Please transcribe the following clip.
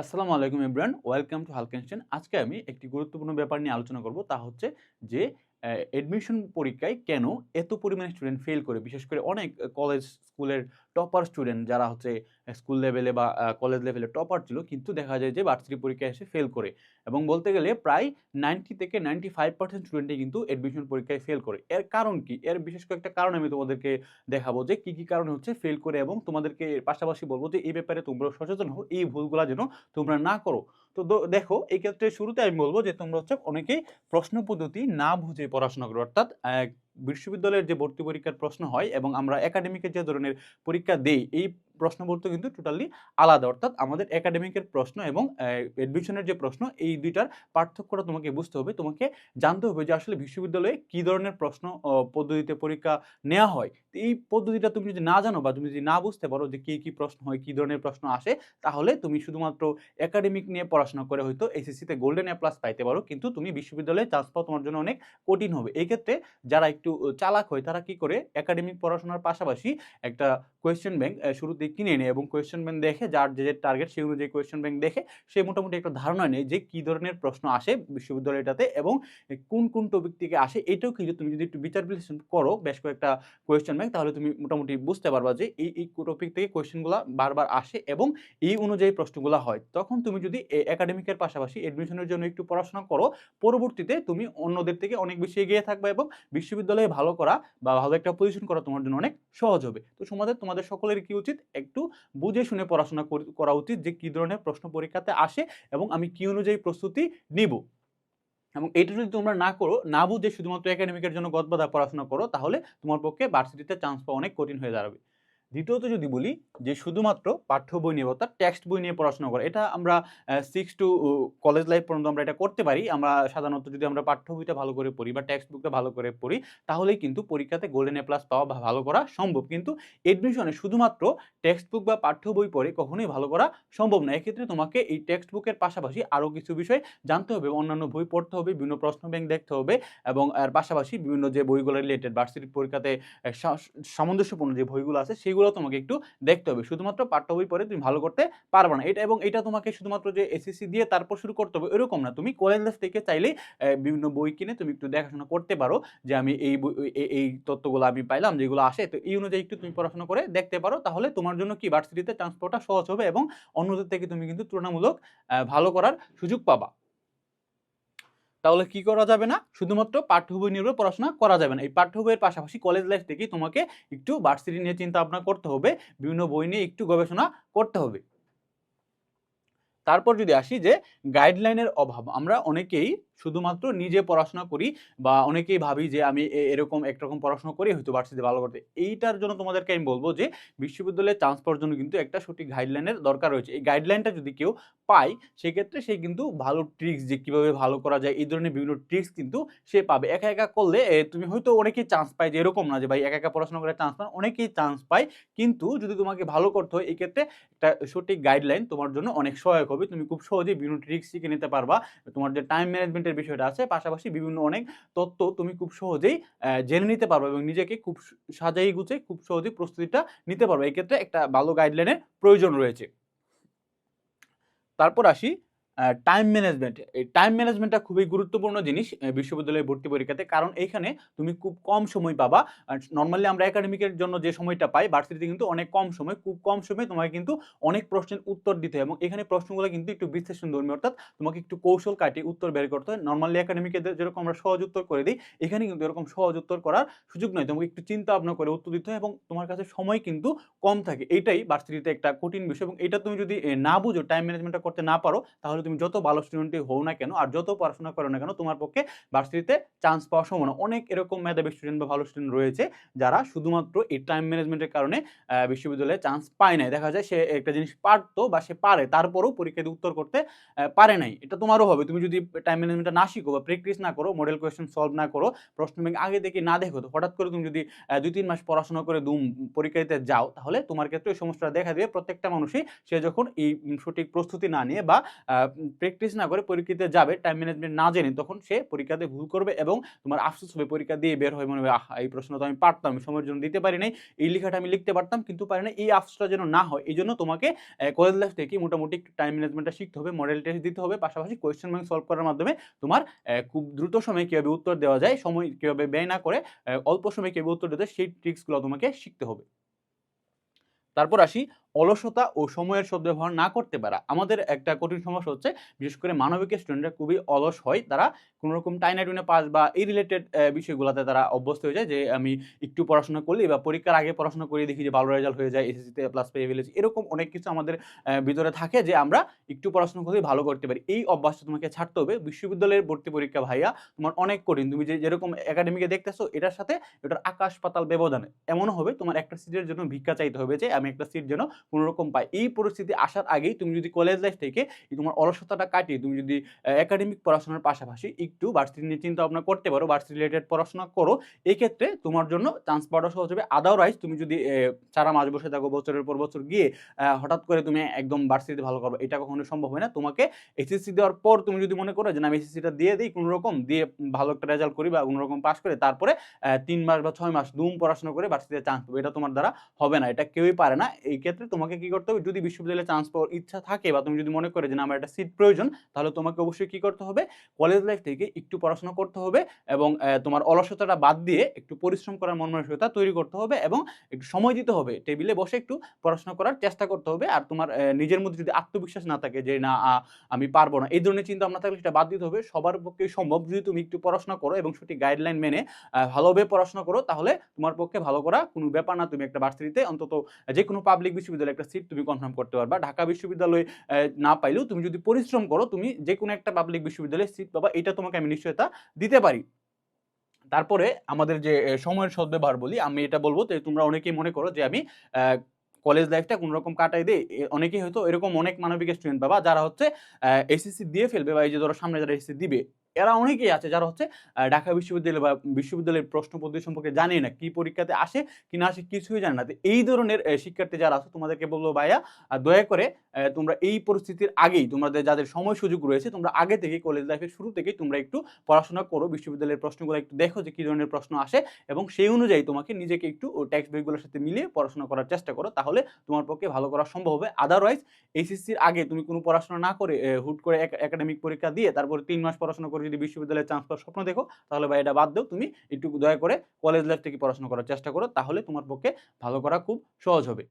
আসসালামু আলাইকুম Imran, welcome to হালকেনস্টেন আজকে আমি একটি গুরুত্বপূর্ণ ব্যাপার নিয়ে আলোচনা করব, তা হচ্ছে যে অ্যাডমিশন পরীক্ষায় কেন এত পরিমাণে স্টুডেন্ট ফেল করে, বিশেষ করে অনেক কলেজ স্কুলের টপার স্টুডেন্ট যারা হচ্ছে স্কুল লেভেলে বা কলেজ লেভেলে টপার ছিল, কিন্তু দেখা যায় যে ভার্সিটি পরীক্ষায় এসে ফেল করে। এবং বলতে গেলে প্রায় নাইনটি থেকে নাইনটি ফাইভ পার্সেন্ট স্টুডেন্টই কিন্তু অ্যাডমিশন পরীক্ষায় ফেল করে। এর কারণ কি? এর বিশেষ কয়েকটা কারণ আমি তোমাদেরকে দেখাবো যে কী কী কারণ হচ্ছে ফেল করে এবং তোমাদেরকে পাশাপাশি বলব যে এই ব্যাপারে তোমরা সচেতন হও, এই ভুলগুলা যেন তোমরা না করো। তো দেখো, এই ক্ষেত্রে শুরুতে আমি বলব যে তোমরা হচ্ছে অনেকেই প্রশ্ন পদ্ধতি না বুঝে পড়াশোনা করো, অর্থাৎ বিশ্ববিদ্যালয়ের যে ভর্তি পরীক্ষার প্রশ্ন হয় এবং আমরা একাডেমিকে যে ধরনের পরীক্ষা দেই এই প্রশ্নপত্র কিন্তু টোটালি আলাদা। অর্থাৎ আমাদের একাডেমিকের প্রশ্ন এবং অ্যাডমিশনের যে প্রশ্ন, এই দুইটার পার্থক্যটা তোমাকে বুঝতে হবে। তোমাকে জানতে হবে যে আসলে বিশ্ববিদ্যালয়ে কী ধরনের প্রশ্ন পদ্ধতিতে পরীক্ষা নেওয়া হয়। এই পদ্ধতিটা তুমি যদি না জানো বা তুমি যদি না বুঝতে পারো যে কী কী প্রশ্ন হয়, কী ধরনের প্রশ্ন আসে, তাহলে তুমি শুধুমাত্র একাডেমিক নিয়ে পড়াশোনা করে হয়তো এসএসসিতে গোল্ডেন এ প্লাস পাইতে পারো। কিন্তু তুমি বিশ্ববিদ্যালয়ে চান্স পাওয়া তোমার জন্য অনেক কঠিন হবে। এই ক্ষেত্রে যারা একটু চালাক হয়, তারা কি করে? একাডেমিক পড়াশোনার পাশাপাশি একটা কোয়েশ্চেন ব্যাংক শুরুতে কিনে নেয় এবং কোয়েশ্চেন ব্যাংক দেখে যার যে যে টার্গেট সেই অনুযায়ী কোয়েশ্চেন ব্যাংক দেখে সে মোটামুটি একটা ধারণা নেয় যে কী ধরনের প্রশ্ন আসে বিশ্ববিদ্যালয়টাতে এবং কোন কোন টপিক থেকে আসে এটাও কিন্তু তুমি যদি একটু বিচার বিশ্লেষণ করো বেশ কয়েকটা কোয়েশ্চেন ব্যাংক তাহলে তুমি মোটামুটি বুঝতে পারবা যে এই এই টপিক থেকে কোয়েশ্চেনগুলো বারবার আসে এবং এই অনুযায়ী প্রশ্নগুলো হয়। তখন তুমি যদি একাডেমিকের পাশাপাশি অ্যাডমিশনের জন্য একটু পড়াশোনা করো, পরবর্তীতে তুমি অন্যদের থেকে অনেক বেশি এগিয়ে থাকবে এবং বিশ্ববিদ্যালয়ে ভালো করা বা ভালো একটা পজিশন করা তোমার জন্য অনেক সহজ হবে। তো তোমাদের তোমাদের সকলের কি উচিত একটু বুঝে শুনে পড়াশোনা করা উচিত যে কী ধরনের প্রশ্ন পরীক্ষাতে আসে এবং আমি কি অনুযায়ী প্রস্তুতি নিব। এবং এটা যদি তোমরা না করো, না বুঝে শুধুমাত্র একাডেমিকের জন্য গদবাদা পড়াশোনা করো, তাহলে তোমার পক্ষে ভার্সিটিতে চান্স পাওয়া অনেক কঠিন হয়ে দাঁড়াবে। দ্বিতীয়ত যদি বলি যে শুধুমাত্র পাঠ্য বই নিয়ে অর্থাৎ টেক্সট বই নিয়ে পড়াশোনা করা, এটা আমরা সিক্স টু কলেজ লাইফ পর্যন্ত আমরা এটা করতে পারি। আমরা সাধারণত যদি আমরা পাঠ্য বইটা ভালো করে পড়ি বা টেক্সট বুকটা ভালো করে পড়ি, তাহলেই কিন্তু পরীক্ষাতে গোল্ডেন এ প্লাস পাওয়া ভালো করা সম্ভব। কিন্তু এডমিশনে শুধুমাত্র টেক্সট বুক বা পাঠ্য বই পড়ে কখনোই ভালো করা সম্ভব না। এক্ষেত্রে তোমাকে এই টেক্সট বুকের পাশাপাশি আরও কিছু বিষয় জানতে হবে অন্যান্য বই পড়তে হবে, বিভিন্ন প্রশ্ন ব্যাংক দেখতে হবে এবং এর পাশাপাশি বিভিন্ন যে বইগুলো রিলেটেড বার্ষিক পরীক্ষাতে সামঞ্জস্যপূর্ণ যে বইগুলো আছে, সেগুলো তোমাকে একটু দেখতে হবে। শুধুমাত্র পাঠ্য বই পড়ে তুমি ভালো করতে পারবে না। এটা এবং এটা তোমাকে শুধুমাত্র যে এসএসসি দিয়ে তারপর শুরু করতে হবে এরকম না। তুমি কলেজ লাইফ থেকে চাইলে বিভিন্ন বই কিনে তুমি একটু দেখাশোনা করতে পারো যে আমি এই এই- তথ্যগুলো আমি পাইলাম, যেগুলো আসে। তো এই অনুযায়ী একটু তুমি পড়াশোনা করে দেখতে পারো। তাহলে তোমার জন্য কি ভার্সিটিতে চান্স পাওয়াটা সহজ হবে এবং অন্যদের থেকে তুমি কিন্তু তুলনামূলক ভালো করার সুযোগ পাবা। তাহলে কি করা যাবে না? শুধুমাত্র পাঠ্য বই নির্ভর পড়াশোনা করা যাবে না। এই পাঠ্য বইয়ের পাশাপাশি কলেজ লাইফ থেকে তোমাকে একটু ভার্সিটি নিয়ে চিন্তা ভাবনা করতে হবে। বিভিন্ন বই নিয়ে একটু গবেষণা করতে হবে। তারপর যদি আসি যে গাইডলাইনের অভাব, আমরা অনেকেই শুধুমাত্র নিজে পড়াশোনা করি বা অনেকেই ভাবি যে আমি এরকম একরকম পড়াশোনা করি, হয়তো ভার্সিটি ভালো করতে। এইটার জন্য তোমাদেরকে আমি বলব যে বিশ্ববিদ্যালয়ে চান্স পাওয়ার জন্য কিন্তু একটা সঠিক গাইডলাইনের দরকার রয়েছে। এই গাইডলাইনটা যদি কেউ পায়, সেক্ষেত্রে সে কিন্তু ভালো ট্রিক্স যে কীভাবে ভালো করা যায়, এই ধরনের বিভিন্ন ট্রিক্স কিন্তু সে পাবে। একা একা করলে তুমি হয়তো অনেকেই চান্স পায় যে এরকম না যে ভাই একা একা পড়াশোনা করে চান্স পান, অনেকেই চান্স পায়। কিন্তু যদি তোমাকে ভালো করতে হয়, এক্ষেত্রে একটা সঠিক গাইডলাইন তোমার জন্য অনেক সহায়ক হবে। তুমি খুব সহজেই বিভিন্ন ট্রিক্স শিখে নিতে পারবা। তোমার যে টাইম ম্যানেজমেন্টের বিষয়টা আছে। পাশাপাশি বিভিন্ন অনেক তত্ত্ব তুমি খুব সহজেই জেনে নিতে পারবে এবং নিজেকে খুব সাজাই গুছে খুব সহজেই প্রস্তুতিটা নিতে পারবে। এই ক্ষেত্রে একটা ভালো গাইডলাইনের প্রয়োজন রয়েছে। তারপর আসি টাইম ম্যানেজমেন্ট এই টাইম ম্যানেজমেন্টটা খুবই গুরুত্বপূর্ণ জিনিস বিশ্ববিদ্যালয়ে ভর্তি পরীক্ষাতে। কারণ এইখানে তুমি খুব কম সময় পাবা। নর্মালি আমরা একাডেমিকের জন্য যে সময়টা পাই ভার্সিটিতে কিন্তু অনেক কম সময়। খুব কম সময় তোমাকে কিন্তু অনেক প্রশ্নের উত্তর দিতে হয়। এবং এখানে প্রশ্নগুলো কিন্তু একটু বিশ্লেষণ ধর্মী, অর্থাৎ তোমাকে একটু কৌশল কাটিয়ে উত্তর বের করতে হয়। নর্মালি একাডেমিকে যেরকম আমরা সহজ উত্তর করে দিই, এখানে কিন্তু এরকম সহজ উত্তর করার সুযোগ নয় তোমাকে একটু চিন্তা ভাবনা করে উত্তর দিতে হয় এবং তোমার কাছে সময় কিন্তু কম থাকে। এইটাই ভার্সিটিতে একটা কঠিন বিষয়। এবং এটা তুমি যদি না বুঝো টাইম ম্যানেজমেন্টটা করতে না পারো, তাহলে তুমি যত ভালো স্টুডেন্টই হও না কেন আর যত পড়াশোনা করো না কেন, তোমার পক্ষে ভার্সিটিতে চান্স পাওয়ার সম্ভাবনা অনেক এরকম মেধাবী স্টুডেন্ট বা ভালো স্টুডেন্ট রয়েছে যারা শুধুমাত্র এই টাইম ম্যানেজমেন্টের কারণে বিশ্ববিদ্যালয়ে চান্স পায় নাই। দেখা যায় সে একটা জিনিস পারতো বা সে পারে, তারপরেও পরীক্ষাতে উত্তর করতে পারে নাই। এটা তোমারও হবে। তুমি যদি টাইম ম্যানেজমেন্টটা না শিখো বা প্র্যাকটিস না করো মডেল কোয়েশ্চেন সলভ না করো, প্রশ্ন ব্যাংক আগে থেকে না দেখো, তো হঠাৎ করে তুমি যদি দুই তিন মাস পড়াশোনা করে দুম পরীক্ষা দিতে যাও, তাহলে তোমার ক্ষেত্রে ওই সমস্যাটা দেখা দেবে। প্রত্যেকটা মানুষই সে যখন এই সঠিক প্রস্তুতি না নিয়ে বা প্র্যাকটিস না করে পরীক্ষাতে যাবে টাইম ম্যানেজমেন্ট না জেনে তখন সে পরীক্ষাতে ভুল করবে এবং তোমার আফসোস হবে, পরীক্ষা দিয়ে বের হয়ে, মনে হবে, আহা, এই প্রশ্ন তো আমি পারতাম, সময়ের জন্য দিতে পারি নাই। এই লেখাটা আমি লিখতে পারতাম, কিন্তু পারি না এই আফসোসটা যেন না হয়, এই জন্য তোমাকে কলেজ লাইফ থেকে মোটামুটি টাইম ম্যানেজমেন্টটা শিখতে হবে মডেল টেস্ট দিতে হবে, পাশাপাশি কোয়েশ্চেন ব্যাংক সলভ করার মাধ্যমে তোমার খুব দ্রুত সময়ে কীভাবে উত্তর দেওয়া যায়, সময় কীভাবে ব্যয় না করে অল্প সময়ে কীভাবে উত্তর যায় সেই ট্রিক্সগুলো তোমাকে শিখতে হবে। তারপর আসি অলসতা ও সময়ের সদ্ব্যবহার না করতে পারা। আমাদের একটা কঠিন সমস্যা হচ্ছে, বিশেষ করে মানবিকের স্টুডেন্টরা খুবই অলস হয়। তারা কোনো রকম টাইনা টুনে পাস বা এই রিলেটেড বিষয়গুলোতে তারা অভ্যস্ত হয়ে যায় যে, আমি একটু পড়াশোনা করলি বা পরীক্ষার আগে পড়াশোনা করে দেখি যে, ভালো রেজাল্ট হয়ে যায় এসএসসিতে প্লাস পেয়ে ফেলেছি। এরকম অনেক কিছু আমাদের ভিতরে থাকে যে, আমরা একটু পড়াশোনা করলেই ভালো করতে পারি। এই অভ্যাসটা তোমাকে ছাড়তে হবে। বিশ্ববিদ্যালয়ের ভর্তি পরীক্ষা ভাইয়া, তোমার অনেক কঠিন। তুমি যে, যেরকম একাডেমিকে দেখতেছো, এটার সাথে এটার আকাশ পাতাল ব্যবধান এমনও হবে। তোমার একটা সিটের জন্য ভিক্ষা চাইতে হবে যে, আমি একটা সিট যেন কোনো রকম পাই এই পরিস্থিতি আসার আগেই তুমি যদি কলেজ লাইফ থেকে তোমার অলসতাটা কাটিয়ে তুমি যদি একাডেমিক পড়াশোনার পাশাপাশি একটু ভার্সিটি নিয়ে চিন্তা ভাবনা করতে পারো ভার্সিটি রিলেটেড পড়াশোনা করো, এক্ষেত্রে তোমার জন্য চান্স পাওয়াটা সহজ হবে। আদারওয়াইজ তুমি যদি সারা মাস বসে থাকো, বছরের পর বছর গিয়ে হঠাৎ করে তুমি একদম ভার্সিটিতে ভালো করবে এটা কখনো সম্ভব হয় না। তোমাকে এসএসসি দেওয়ার পর তুমি যদি মনে করো যে, না, আমি এসএসসিটা দিয়ে দিই কোনো রকম দিয়ে ভালো একটা রেজাল্ট করি বা কোনো রকম পাস করে, তারপরে তিন মাস বা ছয় মাস দুম পড়াশোনা করে ভার্সিটিতে চান্স পাবো। এটা তোমার দ্বারা হবে না, এটা কেউই পারে না। এই ক্ষেত্রে তোমাকে কি করতে হবে? যদি বিশ্ববিদ্যালয়ে চান্স পাওয়ার ইচ্ছা থাকে বা তুমি যদি মনে করে যে না, আমার একটা সিট প্রয়োজন, তাহলে তোমাকে অবশ্যই কি করতে হবে? কলেজ লাইফ থেকে একটু পড়াশোনা করতে হবে এবং তোমার অলসতাটা বাদ দিয়ে একটু পরিশ্রম করার মন মানসিকতা তৈরি করতে হবে এবং একটু সময় দিতে হবে। টেবিলে বসে একটু পড়াশোনা করার চেষ্টা করতে হবে আর তোমার নিজের মধ্যে যদি আত্মবিশ্বাস না থাকে যে না আমি পারব না, এই ধরনের চিন্তা ভাবনা থাকলে সেটা বাদ দিতে হবে। সবার পক্ষে সম্ভব যদি তুমি একটু পড়াশোনা করো এবং সঠিক গাইডলাইন মেনে ভালোভাবে পড়াশোনা করো, তাহলে তোমার পক্ষে ভালো করা কোনো ব্যাপার না। তুমি একটা ভার্সিটিতে অন্তত যে কোনো পাবলিক বিশ্ববিদ্যালয়ে একটা সিট তুমি কনফার্ম করতে পারবা। ঢাকা বিশ্ববিদ্যালয়ে না পাইলেও তুমি যদি পরিশ্রম করো, তুমি যে কোনো একটা পাবলিক বিশ্ববিদ্যালয়ে সিট পাবা। এটা তোমাকে আমি নিশ্চয়তা দিতে পারি। তারপরে আমাদের যে সময়ের সদ্ব্যবহার বলি, আমি এটা বলব যে, তোমরা অনেকেই মনে করো যে, আমি কলেজ লাইফটা কোনো রকম কাটাই দিই অনেকেই হয়তো এরকম অনেক মানবিক স্টুডেন্ট পাবা যারা হচ্ছে এসএসসি দিয়ে ফেলবে বা এই যে ধরো সামনে যারা এসএসসি দিবে। এরা অনেকেই আছে যারা হচ্ছে ঢাকা বিশ্ববিদ্যালয় বা বিশ্ববিদ্যালয়ের প্রশ্ন পদ্ধতি সম্পর্কে জানে না, কি পরীক্ষাতে আসে, কি না আসে, কিছুই জানে না। এই ধরনের শিক্ষার্থী যারা আছে, তোমাদেরকে বলব ভাইয়া দয়া করে তোমরা এই পরিস্থিতির আগেই, তোমাদের যাদের সময় সুযোগ রয়েছে, তোমরা আগে থেকে কলেজ লাইফের শুরু থেকেই তোমরা একটু পড়াশোনা করো, বিশ্ববিদ্যালয়ের প্রশ্নগুলো একটু দেখো যে কী ধরনের প্রশ্ন আসে এবং সেই অনুযায়ী তোমাকে নিজেকে একটু টেক্সট বইগুলোর সাথে মিলিয়ে পড়াশোনা করার চেষ্টা করো, তাহলে তোমার পক্ষে ভালো করা সম্ভব হবে। আদারওয়াইজ এইচএসসির আগে তুমি কোনো পড়াশোনা না করে হুট করে একাডেমিক পরীক্ষা দিয়ে তারপরে তিন মাস পড়াশোনা করে যদি বিশ্ববিদ্যালয়ে চান্স পাওয়ার স্বপ্ন দেখো, তাহলে ভাই এটা বাদ দাও। তুমি একটু দয়া করে কলেজ লাইফ থেকে পড়াশোনা করার চেষ্টা করো, তাহলে তোমার পক্ষে ভালো করা খুব সহজ হবে।